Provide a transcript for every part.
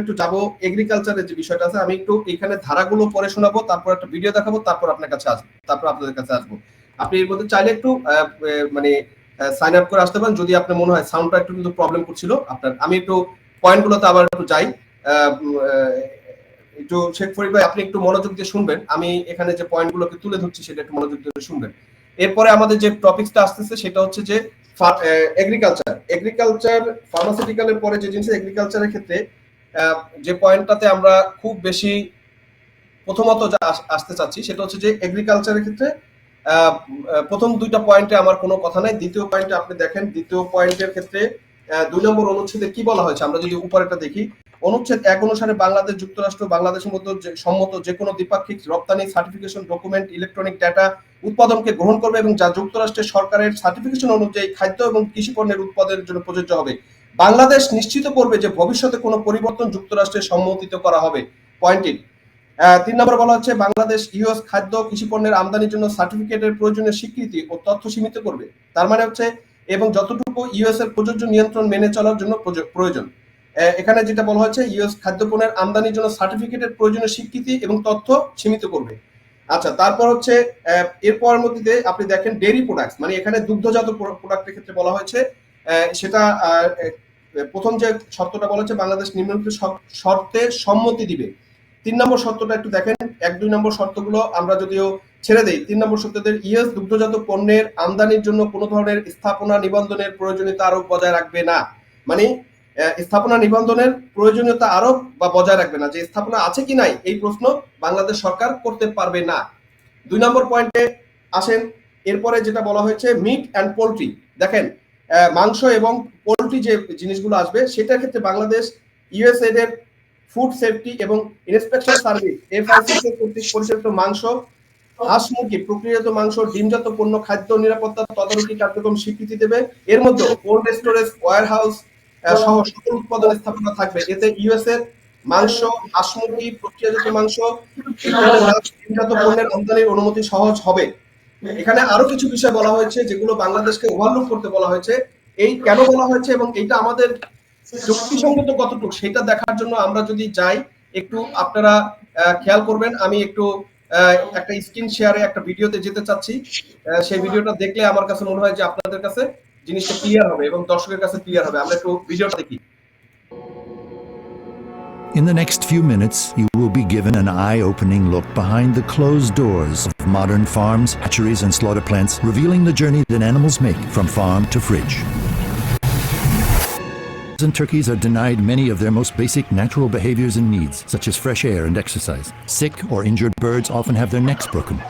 একটু যাব এগ্রিকালচারের যে বিষয়টা আছে, আমি একটু এখানে ধারাগুলো পরে শোনাবো, তারপর একটা ভিডিও দেখাবো, তারপর আপনার কাছে আসব, তারপর আপনাদের কাছে আসব। আপনি এর মধ্যে চাইলে একটু মানে সাইন আপ করে আসতে পারেন, যদি আপনার মনে হয় সাউন্ডটা একটু কিন্তু প্রবলেম করছিল, আপনার, আমি একটু পয়েন্টগুলোতে আবার একটু যাই একটু শেখ ফরিদ ভাই, আপনি একটু মনোযোগ দিয়ে শুনবেন, আমি এখানে যে পয়েন্টগুলোকে তুলে ধরছি, সেটা একটু মনোযোগ দিয়ে শুনবেন। এরপরে আমাদের যে টপিকসটা আসতেছে, সেটা হচ্ছে যে এগ্রিকালচার এগ্রিকালচার ফার্মাসিউটিক্যালের পরে যে জিনিস এগ্রিকালচারের ক্ষেত্রে যে পয়েন্টটাতে আমরা খুব বেশি প্রথমত যা আসতে চাচ্ছি সেটা হচ্ছে যে এগ্রিকালচারের ক্ষেত্রে প্রথম দুইটা পয়েন্টে আমার কোনো কথা নাই। দ্বিতীয় পয়েন্টে আপনি দেখেন, দ্বিতীয় পয়েন্টের ক্ষেত্রে দুই নম্বর অনুচ্ছেদে কি বলা হয়েছে? আমরা যদি উপরেটা দেখি, অনুচ্ছেদ এক অনুসারে বাংলাদেশ যুক্তরাষ্ট্র, বাংলাদেশের মধ্যে সম্মত যে কোনো দ্বিপাক্ষিক রপ্তানি সার্টিফিকেশন ডকুমেন্ট ইলেকট্রনিক ডাটা উৎপাদনকে গ্রহণ করবে এবং যা যুক্তরাষ্ট্রের সরকারের সার্টিফিকেশন অনুযায়ী খাদ্য এবং কৃষি পণ্যের উৎপাদনের জন্য প্রযোজ্য হবে। বাংলাদেশ নিশ্চিত করবে যে ভবিষ্যতে কোনো পরিবর্তন যুক্তরাষ্ট্রে সম্মতিত করা হবে। পয়েন্টিং তিন নম্বর বলা হচ্ছে, বাংলাদেশ ইউএস খাদ্য কৃষি পণ্যের আমদানির জন্য সার্টিফিকেটের প্রয়োজনীয় স্বীকৃতি ও তথ্য সীমিত করবে। তার মানে হচ্ছে, এবং যতটুকু ইউএস এর প্রযোজ্য নিয়ন্ত্রণ মেনে চলার জন্য প্রয়োজন। এখানে যেটা বলা হচ্ছে, ইউএস খাদ্য পণ্যের আমদানির জন্য সার্টিফিকেটের প্রয়োজনীয় স্বীকৃতি এবং তথ্য সীমিত করবে। আচ্ছা তারপর হচ্ছে এরপর মধ্যে আপনি দেখেন ডেরি প্রোডাক্টস মানে এখানে দুগ্ধজাত প্রোডাক্টের ক্ষেত্রে বলা হয়েছে সেটা প্রথম যে শর্তটা বলা হচ্ছে, বাংলাদেশ নিম্নলিখিত শর্তে সম্মতি দিবে। তিন নম্বর শর্তটা একটু দেখেন। এক, দুই নম্বর শর্তগুলো আমরা যদিও ছেড়ে দেই, তিন নম্বর শর্তদের ইউএস দুগ্ধজাত পণ্যের আমদানির জন্য কোনো ধরনের স্থাপনা নিবন্ধনের প্রয়োজনীয়তা আরোপ বজায় রাখবে না। মানে স্থাপনা নিবন্ধনের প্রয়োজনীয়তা আরোপ বা বজায় রাখবে না। যে স্থাপনা আছে কি নাই, এই প্রশ্ন বাংলাদেশ সরকার করতে পারবে না। দুই নম্বর পয়েন্টে আসেন। এরপরে যেটা বলা হয়েছে মিট অ্যান্ড পোলট্রি দেখেন মাংস এবং পোলট্রি যে জিনিসগুলো আসবে, সেটার ক্ষেত্রে বাংলাদেশ ইউএসএড এর ফুড সেফটি এবং ইন্সপেকশন সার্ভিস এফআইসি কর্তৃক পরিচালিত মাংস, হাঁস মুরগি, প্রক্রিয়াজাত মাংস, ডিমজাত পণ্য, খাদ্য নিরাপত্তা তদারকি কার্যক্রম স্বীকৃতি দেবে। এর মধ্যে কোল্ড স্টোরেজ ওয়ার হাউস সহ সকল উৎপাদন স্থাপনা থাকবে। এতে এর মাংস, হাঁস মুরগি, প্রক্রিয়াজাত মাংস, ডিমজাত পণ্যের আমদানির অনুমতি সহজ হবে। এখানে আরও কিছু বিষয় বলা হয়েছে, যেগুলো বাংলাদেশকে ওভারলুক করতে বলা হয়েছে। এই কেন বলা হয়েছে এবং এইটা আমাদের যুক্তিসঙ্গত কতটুকু সেটা দেখার জন্য আমরা যদি যাই একটু আপনারা খেয়াল করবেন আমি একটু একটা স্ক্রিন শেয়ারে একটা ভিডিওতে যেতে চাচ্ছি সেই ভিডিওটা দেখলে আমার কাছে মনে হয় যে আপনাদের কাছে জিনিসটা ক্লিয়ার হবে এবং দর্শকের কাছে ক্লিয়ার হবে আমরা একটু ভিডিওটা দেখি In the next few minutes, you will be given an eye opening look behind the closed doors of modern farms, hatcheries, and slaughter plants, revealing the journey that animals make from farm to fridge. And turkeys are denied many of their most basic natural behaviors and needs, such as fresh air and exercise. Sick or injured birds often have their necks broken.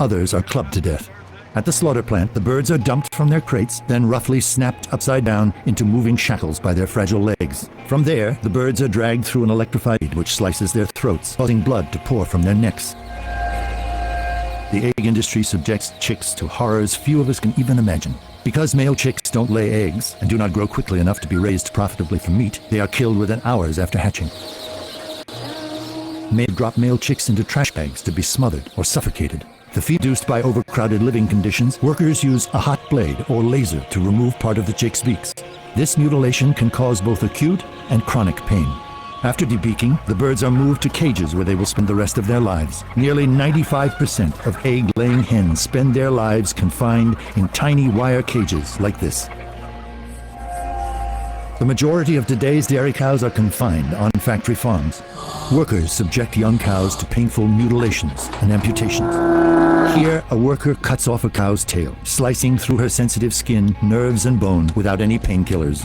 Others are clubbed to death. At the slaughter plant, the birds are dumped from their crates, then roughly snapped upside down into moving shackles by their fragile legs. From there, the birds are dragged through an electrified which slices their throats, causing blood to pour from their necks. The egg industry subjects chicks to horrors few of us can even imagine. Because male chicks don't lay eggs and do not grow quickly enough to be raised profitably for meat, they are killed within hours after hatching. Male drop male chicks into trash bags to be smothered or suffocated. The feed induced by overcrowded living conditions, workers use a hot blade or laser to remove part of the chick's beaks. This mutilation can cause both acute and chronic pain. After debeaking, the birds are moved to cages where they will spend the rest of their lives. Nearly 95% of egg laying hens spend their lives confined in tiny wire cages like this. The majority of today's dairy cows are confined on factory farms. Workers subject young cows to painful mutilations and amputations. Here, a worker cuts off a cow's tail, slicing through her sensitive skin, nerves, and bone without any painkillers.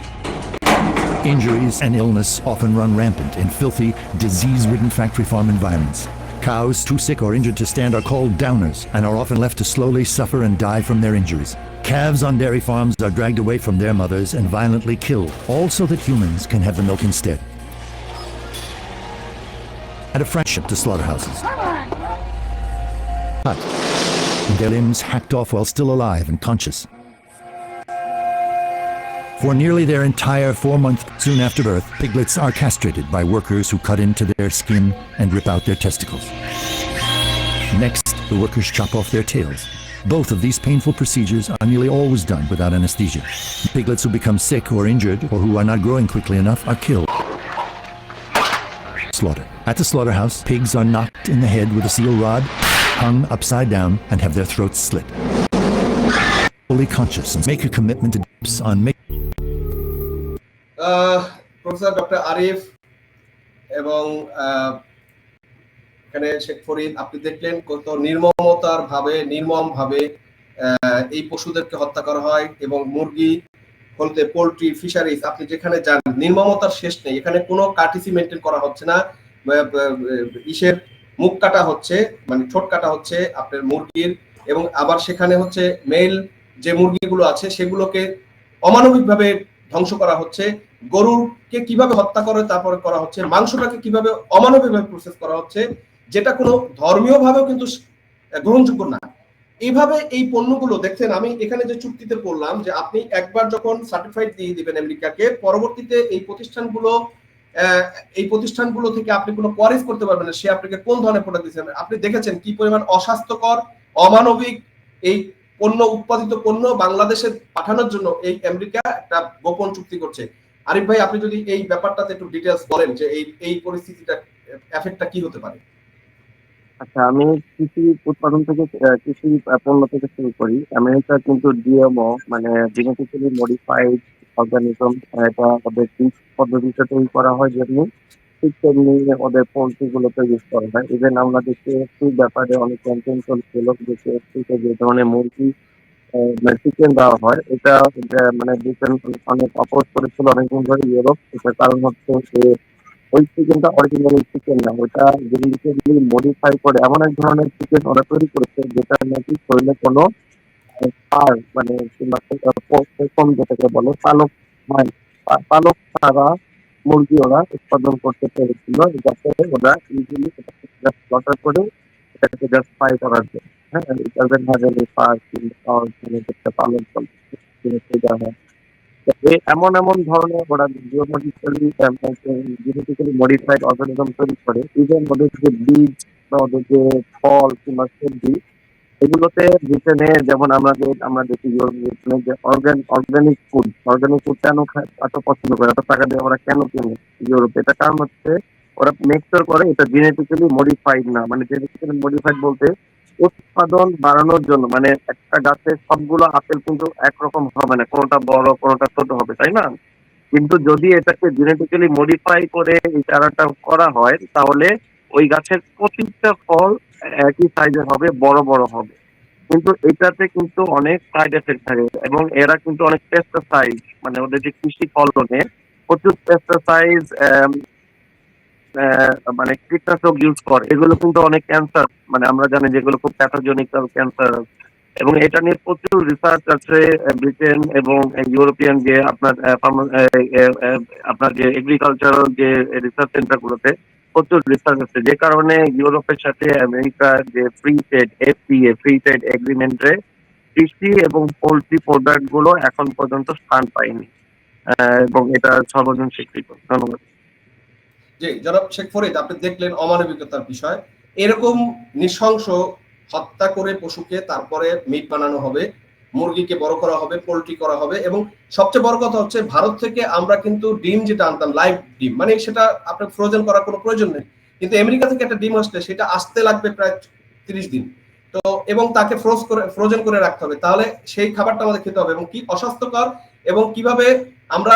Injuries and illness often run rampant in filthy, disease ridden factory farm environments. Cows too sick or injured to stand are called downers and are often left to slowly suffer and die from their injuries. Calves on dairy farms are dragged away from their mothers and violently killed, all so that humans can have the milk instead. At a friendship to slaughterhouses. Cut. And their limbs hacked off while still alive and conscious. For nearly their entire four month soon after birth, piglets are castrated by workers who cut into their skin and rip out their testicles. Next, the workers chop off their tails. Both of these painful procedures are nearly always done without anesthesia. Piglets who become sick or injured or who are not growing quickly enough are killed. Slaughter. At the slaughterhouse, pigs are knocked in the head with a steel rod, hung upside down, and have their throats slit. Fully conscious and make a commitment to on professor doctor Arif এবং এখানে শেখ ফরিদ, আপনি দেখলেন কত নির্মমতার ভাবে নির্মম ভাবে এই পশুদেরকে হত্যা করা হয় এবং মুরগি, বলতে পোলট্রি, ফিশারিজ, আপনি যেখানে যান, নির্মমতার শেষ নেই। এখানে কোনো কাটিসি মেনটেন করা হচ্ছে না। ইসের মুখ কাটা হচ্ছে মানে ঠোঁট কাটা হচ্ছে আপনার মুরগির এবং আবার সেখানে হচ্ছে মেল যে মুরগিগুলো আছে, সেগুলোকে অমানবিকভাবে ধ্বংস করা হচ্ছে। গরুকে কীভাবে হত্যা করে, তারপরে করা হচ্ছে, মাংসটাকে কীভাবে অমানবিকভাবে প্রসেস করা হচ্ছে, যেটা কোনো ধর্মীয় ভাবেও কিন্তু গ্রহণযোগ্য না। এইভাবে এই পণ্যগুলো, দেখছেন, আমি এখানে যে চুক্তিতে পড়লাম যে আপনি একবার যখন সার্টিফাইড দিয়ে দিবেন আমেরিকাকে, পরবর্তীতে এই প্রতিষ্ঠানগুলো এই প্রতিষ্ঠানগুলো থেকে আপনি কোনো কোয়ারিজ করতে পারবেন না, সে আপনাকে কোন ধরনের প্রোডাক্ট দিচ্ছেন আপনি দেখেছেন কি পরিমাণ অস্বাস্থ্যকর, অমানবিক এই পণ্য, উৎপাদিত পণ্য বাংলাদেশে পাঠানোর জন্য এই আমেরিকা একটা গোপন চুক্তি করছে। আরিফ ভাই, আপনি যদি এই ব্যাপারটাতে একটু ডিটেলস বলেন যে এই এই পরিস্থিতিটা এফেক্টটা কি হতে পারে? আচ্ছা আমি কৃষি উৎপাদন থেকে কৃষি পণ্য থেকে শুরু করি। আমেরিকা কিন্তু ডিএমও মানে জেনেটিক্যালি মডিফাইড অর্গানিজম এটা ওদের বীজ পদ্ধতিতে তৈরি করা হয় যেমনি, ঠিক তেমনি ওদের পোলট্রি গুলোতে ইউজ করা হয়। ইভেন আমরা দেখি একটু ব্যাপারে অনেক ক্যাম্পেইন চলছিল যে KFC যে ধরনের মুরগি চিকেন দেওয়া হয়, এটা মানে ব্রিটেন অনেক অপোজ করেছিল অনেকদিন ধরে ইউরোপ এটার কারণ হচ্ছে যে, ওই চিকেনটা অরিজিনাল চিকেন না ওটা জেনেটিক্যালি মডিফাই করে এমন এক ধরনের চিকেন ওরা তৈরি করেছে, যেটা নাকি শরীরে কোনো সার মানে কিংবা যেটাকে বলে, পালক হয় পালক ছাড়া মুরগি ওরা উৎপাদন করতে পেরেছিল, যাতে ওরা ইজিলি করে এটাকে জাস্ট ফ্রাই করার জন্য। হ্যাঁ মানে হয়। এমন এমন ধরনের যে বীজ বা যে ফল কিংবা সবজি ব্রিটেনে যেমন আমাদের আমরা দেখি organ organic food organic food কেন এত পছন্দ করে, এত টাকা দিয়ে ওরা কেন কেনে? ইউরোপে। এটা কারণ হচ্ছে ওরা মেক করে এটা জেনেটিক্যালি মডিফাইড না। মানে জেনেটিক্যালি মডিফাইড বলতে উৎপাদন বাড়ানোর জন্য। মানে একটা গাছের সবগুলো আপেল কিন্তু একরকম হবে না। কোনোটা বড়, কোনোটা ছোট হবে, তাই না? কিন্তু যদি এটাকে জেনেটিক্যালি মডিফাই করে এই চারাটা করা হয়, তাহলে ওই গাছের প্রতিটা ফল একই সাইজের হবে, বড় বড় হবে। কিন্তু এটাতে কিন্তু অনেক সাইড এফেক্ট থাকে এবং এরা কিন্তু অনেক পেস্টিসাইড মানে ওদের যে কৃষি ফলনে প্রচুর পেস্টিসাইড মানে কীটনাশক ইউজ করে। এগুলো কিন্তু অনেক ক্যান্সার মানে আমরা জানি যেগুলো খুব প্যাথোজেনিক ক্যান্সার এবং এটা নিয়ে প্রচুর রিসার্চ আছে ব্রিটেন এবং ইউরোপিয়ান যে আপনার আপনার যে এগ্রিকালচারাল যে রিসার্চ সেন্টার গুলোতে প্রচুর রিসার্চ আছে। যে কারণে ইউরোপের সাথে আমেরিকার যে free trade FTA free trade এগ্রিমেন্টে কৃষি এবং পোলট্রি প্রোডাক্টগুলো এখন পর্যন্ত স্থান পায়নি। এবং এটা সর্বজন স্বীকৃত। ধন্যবাদ। জি জনাব শেখ ফরিদ, আপনি দেখলেন অমানবিকতার বিষয়। এরকম নৃশংস হত্যা করে পশুকে তারপরে মিট বানানো হবে, মুরগিকে বড় করা হবে, পোলট্রি করা হবে এবং সবচেয়ে বড় কথা হচ্ছে ভারত থেকে আমরা কিন্তু ডিম যেটা আনতাম লাইভ ডিম মানে সেটা আপনার ফ্রোজেন করার কোনো প্রয়োজন নেই। কিন্তু আমেরিকা থেকে একটা ডিম আসলে সেটা আসতে লাগবে প্রায় তিরিশ দিন। তো এবং তাকে ফ্রোজ করে ফ্রোজেন করে রাখতে হবে। তাহলে সেই খাবারটা আমাদের খেতে হবে এবং কি অস্বাস্থ্যকর এবং কীভাবে আমরা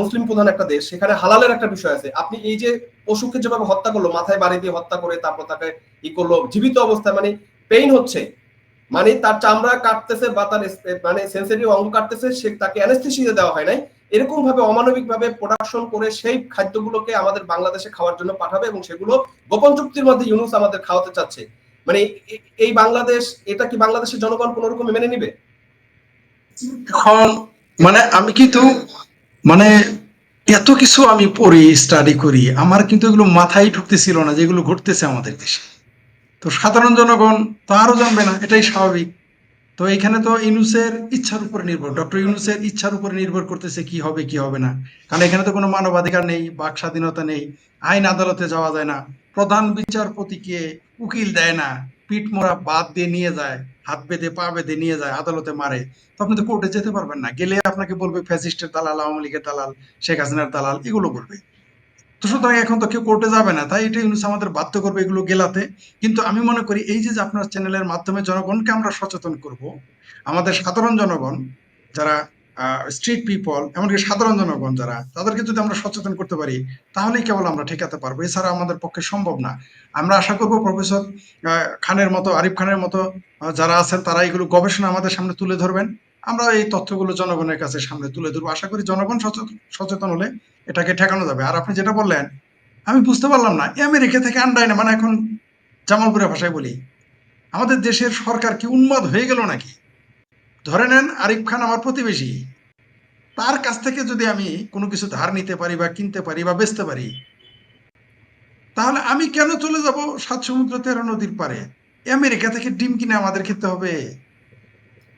মুসলিম প্রধান একটা দেশ, সেখানে হালালের একটা বিষয় আছে। আপনি এই যে পশুকে যেভাবে হত্যা করল, মাথায় বাড়ি দিয়ে হত্যা করে তারপর তাকে ই করল, জীবিত অবস্থায় মানে পেইন হচ্ছে। মানে তার চামড়া কাটতেছে বা তার মানে সেন্সিটিভ অঙ্গ কাটতেছে, সে তাকে অ্যানেস্থেসিয়া দেওয়া হয় নাই। এরকম ভাবে অমানবিক ভাবে প্রোডাকশন করে সেই খাদ্যগুলোকে আমাদের বাংলাদেশে খাওয়ার জন্য পাঠাবে এবং সেগুলো গোপন চুক্তির মধ্যে ইউনুস আমাদের খাওয়াতে চাচ্ছে। মানে এই বাংলাদেশ, এটা কি বাংলাদেশের জনগণ কোন রকম মেনে নিবে? এখন মানে আমি কিন্তু মানে এত কিছু আমি পড়ি স্টাডি করি, আমার কিন্তু এগুলো মাথায় ঢুকতেছিল না যেগুলো ঘটতেছে আমাদের দেশে। তো সাধারণ জনগণ তো আরও জানবে না, এটাই স্বাভাবিক। তো এখানে তো ইউনুসের ইচ্ছার উপর নির্ভর, ডক্টর ইউনুসের ইচ্ছার উপর নির্ভর করতেছে কি হবে কি হবে না। কারণ এখানে তো কোনো মানবাধিকার নেই, বাক স্বাধীনতা নেই, আইন আদালতে যাওয়া যায় না, প্রধান বিচারপতিকে উকিল দেয় না। পিঠ মোড়া বাদ দিয়ে নিয়ে যায়, হাত বেঁধে পা বেঁধে নিয়ে যায়, আদালতে মারে, তো আপনি তো কোর্টে যেতে পারবেন না। গেলে আপনাকে বলবে ফ্যাসিস্টের দালাল, আওয়ামী লীগের দালাল, শেখ হাসিনার দালাল, এগুলো বলবে। তো সুতরাং এখন তো কেউ কোর্টে যাবে না, তাই এটা ইউনুস আমাদের বাধ্য করবে এগুলো গেলাতে। কিন্তু আমি মনে করি এই যে আপনার চ্যানেলের মাধ্যমে জনগণকে আমরা সচেতন করব, আমাদের সাধারণ জনগণ, যারা স্ট্রিট পিপল এমনকি সাধারণ জনগণ যারা, তাদেরকে যদি আমরা সচেতন করতে পারি, তাহলেই কেবল আমরা ঠেকাতে পারব। এছাড়া আমাদের পক্ষে সম্ভব না। আমরা আশা করব প্রফেসর খানের মতো, আরিফ খানের মতো যারা আছেন, তারা এগুলো গবেষণা আমাদের সামনে তুলে ধরবেন। আমরা এই তথ্যগুলো জনগণের কাছে সামনে তুলে ধরবো। আশা করি জনগণ সচেতন হলে এটাকে ঠেকানো যাবে। আর আপনি যেটা বললেন, আমি বুঝতে পারলাম না। আমেরিকা থেকে আন্ডায় মানে এখন জামালপুরের ভাষায় বলি। আমাদের দেশের সরকার কি উন্মাদ হয়ে গেল নাকি? ধরে নেন আরিফ খান আমার প্রতিবেশী। তার কাছ থেকে যদি আমি কোনো কিছু ধার নিতে পারি বা কিনতে পারি বা বেচতে পারি তাহলে আমি কেন চলে যাব সাত সমুদ্র তেরো নদীর পারে আমেরিকা থেকে ডিম কিনে আমাদের খেতে হবে।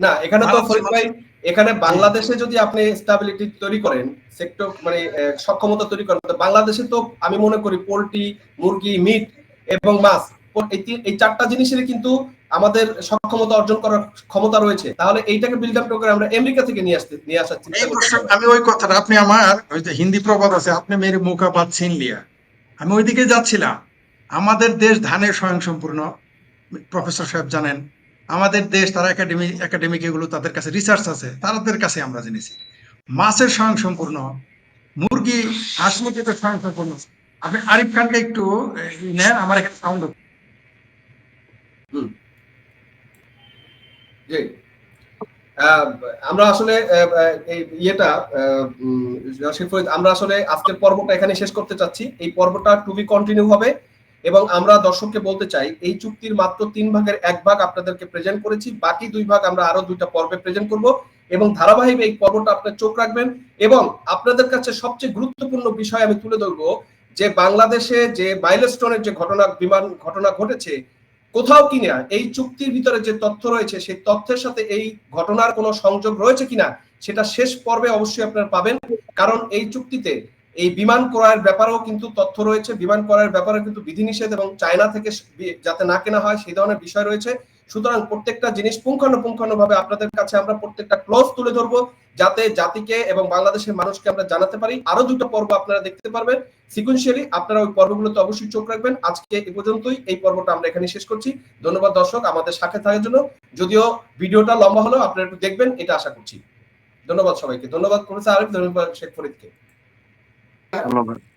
না এখানে তো ভাই এখানে বাংলাদেশে যদি আপনি স্টাবিলিটি তৈরি করেন সেক্টর মানে সক্ষমতা তৈরি করেন তো বাংলাদেশে তো আমি মনে করি পোলট্রি মুরগি মিট এবং মাছ এই চারটা জিনিসের কিন্তু আমাদের সক্ষমতা অর্জন করার ক্ষমতা রয়েছে। তাহলে এইটাকে বিল্ড আপ করে আমরা আমেরিকা থেকে নিয়ে আসতে নিয়ে আসার চিন্তা। আমি ওই কথাটা আপনি আমার ওই যে হিন্দি প্রবাদ আছে আপনি মেরে মুখা বাদ ছিন লিয়া। আমি ওইদিকে যাচ্ছিলাম। আমাদের দেশ ধানে স্বয়ংসম্পূর্ণ। প্রফেসর সাহেব জানেন আমাদের দেশ তারা একাডেমি একাডেমিক এগুলো তাদের কাছে রিসার্চ আছে তাদের কাছে আমরা জেনেছি। মাছের স্বয়ংসম্পূর্ণ মুরগি হাঁস মুরগি তো স্বয়ংসম্পূর্ণ। আপনি আরিফ খানকে একটু নেন আমার এখানে সাউন্ড জি। আমরা আসলে ইয়েটা আমরা আসলে আজকের পর্বটা এখানে শেষ করতে চাচ্ছি। এই পর্বটা টু বি কন্টিনিউ হবে এবং আমরা দর্শককে বলতে চাই, এই চুক্তির মাত্র তিন ভাগের এক ভাগ আপনাদেরকে প্রেজেন্ট করেছি, বাকি দুই ভাগ আমরা আরও দুইটা পর্বে প্রেজেন্ট করব এবং ধারাবাহিক এই পর্বটা আপনার চোখ রাখবেন এবং আপনাদের কাছে সবচেয়ে গুরুত্বপূর্ণ বিষয় আমি তুলে ধরবো যে বাংলাদেশে যে মাইলস্টোনের যে ঘটনা, বিমান ঘটনা ঘটেছে কোথাও কিনা এই চুক্তির ভিতরে যে তথ্য রয়েছে, সেই তথ্যের সাথে এই ঘটনার কোনো সংযোগ রয়েছে কিনা, সেটা শেষ পর্বে অবশ্যই আপনারা পাবেন। কারণ এই চুক্তিতে এই বিমান ক্রয়ের ব্যাপারেও কিন্তু তথ্য রয়েছে। বিমান ক্রয়ের ব্যাপারে কিন্তু বিধিনিষেধ এবং চায়না থেকে যাতে না কেনা হয়, সেই ধরনের বিষয় রয়েছে। সুতরাং প্রত্যেকটা জিনিস পুঙ্খানুপুঙ্খানু ভাবে আপনাদের কাছে আমরা প্রত্যেকটা ক্লজ তুলে ধরবো যাতে জাতিকে এবং বাংলাদেশের মানুষকে আমরা জানাতে পারি। আরও দুটো পর্ব আপনারা দেখতে পারবেন। সিকুয়েন্সিয়ালি আপনারা ওই পর্বগুলোতে অবশ্যই চোখ রাখবেন। আজকে এই পর্যন্তই। এই পর্বটা আমরা এখানে শেষ করছি। ধন্যবাদ দর্শক আমাদের সাথে থাকার জন্য। যদিও ভিডিওটা লম্বা হলেও আপনারা একটু দেখবেন, এটা আশা করছি। ধন্যবাদ সবাইকে। ধন্যবাদ প্রফেসর আরিফ ধন্যবাদ শেখ ফরিদকে। ধন্যবাদ।